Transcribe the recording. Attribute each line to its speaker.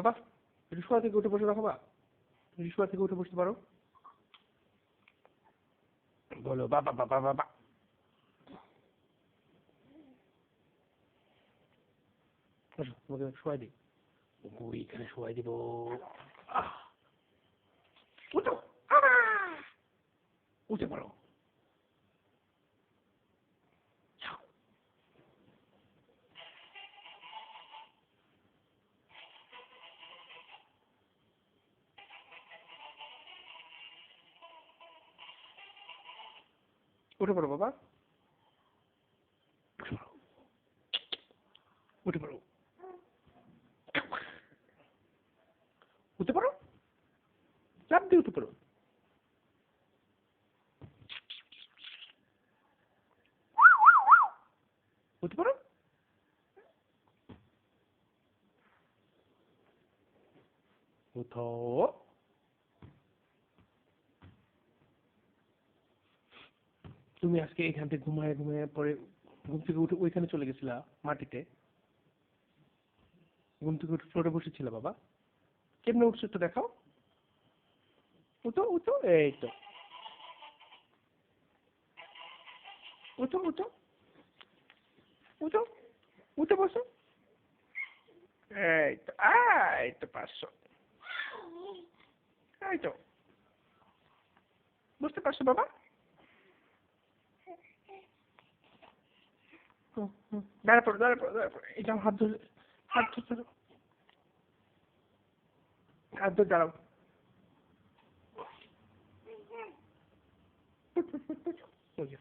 Speaker 1: বাবা একটু শোয়া থেকে উঠে বসে রাখো বা। একটু থেকে উঠে বসতে পারো। বলো বাবা বাবা বাবা তোমাকে শোয়াই দিই। ওইখানে শোয়াই দিব। উঠো উঠে পড়ো। উঠে পড়ো বাবা। উঠে পড়ো। উঠে পড়ো। চাপ দিয়ে উঠে পড়ো। উঠে পড়ো। উঠো। তুমি আজকে এখান থেকে ঘুমায় ঘুমায় পরে ঘুম থেকে উঠে ওইখানে চলে গেছিলা মাটিতে? ঘুম থেকে উঠে ফ্লোরে বসেছিল বাবা? কেমনে উঠছো একটু দেখাও। উঠো উঠো, এই তো। উঠো উঠো। উঠো, উঠে বসো। এই তো এই তো পারছ। এই তো। বুঝতে পারছ বাবা? দাঁড়া পড়ো দাঁড়া পড়ো দাঁড়া পড়ো এটা হাত ধরে হাত ধরে হাত ধরে দাঁড়াও ওই যে,